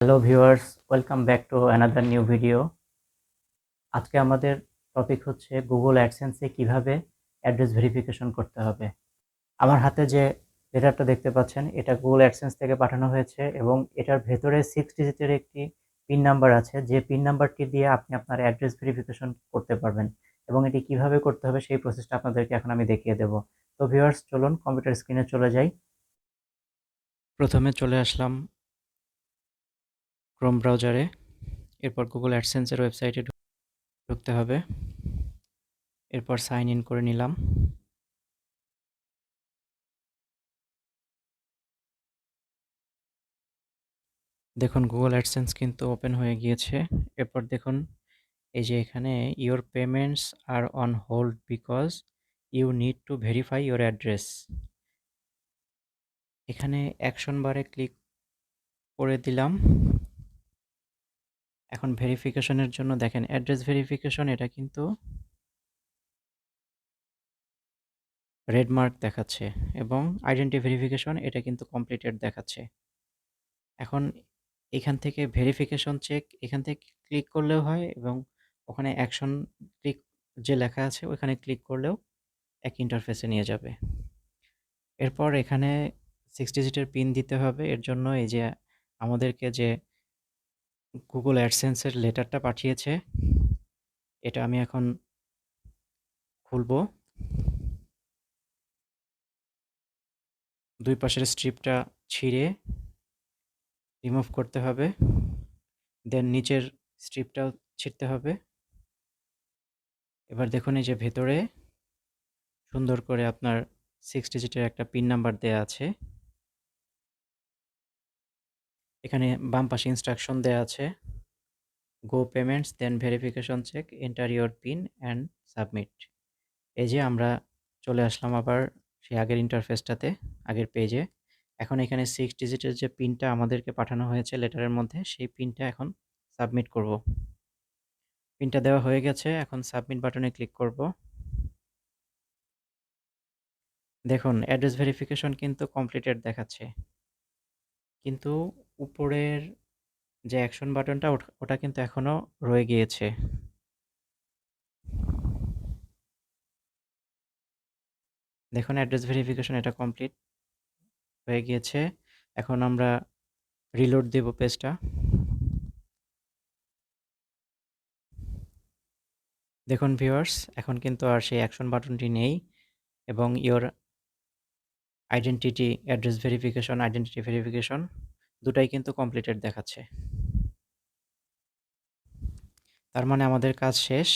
Hello viewers welcome back to another new video আজকে আমাদের topic হচ্ছে গুগল অ্যাডসেন্সে কীভাবে অ্যাড্রেস ভেরিফিকেশন করতে হবে। আমার হাতে যে লেটারটা দেখতে পাচ্ছেন, এটা গুগল অ্যাডসেন্স থেকে পাঠানো হয়েছে এবং এটার ভেতরে সিক্স ডিজিটের একটি পিন নাম্বার আছে। যে পিন নাম্বারটি দিয়ে আপনি আপনার অ্যাড্রেস ভেরিফিকেশন করতে পারবেন এবং এটি কীভাবে করতে হবে সেই প্রসেসটা আপনাদেরকে এখন আমি দেখিয়ে দেব। তো ভিউয়ার্স চলুন কম্পিউটার স্ক্রিনে চলে যাই। প্রথমে চলে আসলাম ক্রোম ব্রাউজারে এরপর গুগল অ্যাডসেন্সের ওয়েবসাইটে ঢুকতে হবে। এরপর সাইন ইন করে নিলাম। দেখুন গুগল অ্যাডসেন্স কিন্তু ওপেন হয়ে গিয়েছে। এরপর দেখুন, এই যে এখানে your payments are on hold because you need to verify your address এখানে অ্যাকশন বারে ক্লিক করে দিলাম। এখন ভেরিফিকেশনের জন্য দেখেন অ্যাড্রেস ভেরিফিকেশন এটা কিন্তু রেড মার্ক দেখাচ্ছে এবং আইডেন্টি ভেরিফিকেশন এটা কিন্তু কমপ্লিটেড দেখাচ্ছে। এখন এখান থেকে ভেরিফিকেশন চেক এখান থেকে ক্লিক করলেও হয় এবং ওখানে অ্যাকশন ক্লিক যে লেখা আছে, ওখানে ক্লিক করলেও এক ইন্টারফেসে নিয়ে যাবে। এরপর এখানে সিক্স ডিজিটের পিন দিতে হবে, এর জন্য এই যে আমাদেরকে যে গুগল অ্যাডসেন্সের লেটারটা পাঠিয়েছে। এটা আমি এখন খুলব। দুই পাশের স্ট্রিপটা ছিঁড়ে রিমুভ করতে হবে। দেন নিচের স্ট্রিপটাও ছিঁড়তে হবে। এবার দেখুন এই যে ভেতরে সুন্দর করে আপনার সিক্স ডিজিটের একটা পিন নাম্বার দেয়া আছে। এখানে বাম পাশে ইনস্ট্রাকশন দেওয়া আছে। Go payments then verification check enter pin and submit এই যে আমরা চলে আসলাম আবার সেই আগের ইন্টারফেসটাতে আগের পেজে এখন এখানে সিক্স ডিজিটের যে পিনটা আমাদেরকে পাঠানো হয়েছে লেটারের মধ্যে, সেই পিনটা এখন সাবমিট করব। পিনটা দেওয়া হয়ে গেছে, এখন সাবমিট বাটনে ক্লিক করব। দেখুন অ্যাড্রেস ভেরিফিকেশন কিন্তু কমপ্লিটেড দেখাচ্ছে। কিন্তু উপরের যে অ্যাকশন বাটনটা ওটা কিন্তু এখনও রয়ে গিয়েছে। দেখুন অ্যাড্রেস ভেরিফিকেশন এটা কমপ্লিট হয়ে গিয়েছে। এখন আমরা রিলোড দেব পেজটা দেখুন ভিউয়ার্স এখন কিন্তু আর সেই অ্যাকশন বাটনটি নেই এবং your identity address verification identity verification দুটাই কিন্তু কমপ্লিটেড দেখাচ্ছে। তার মানে আমাদের কাজ শেষ।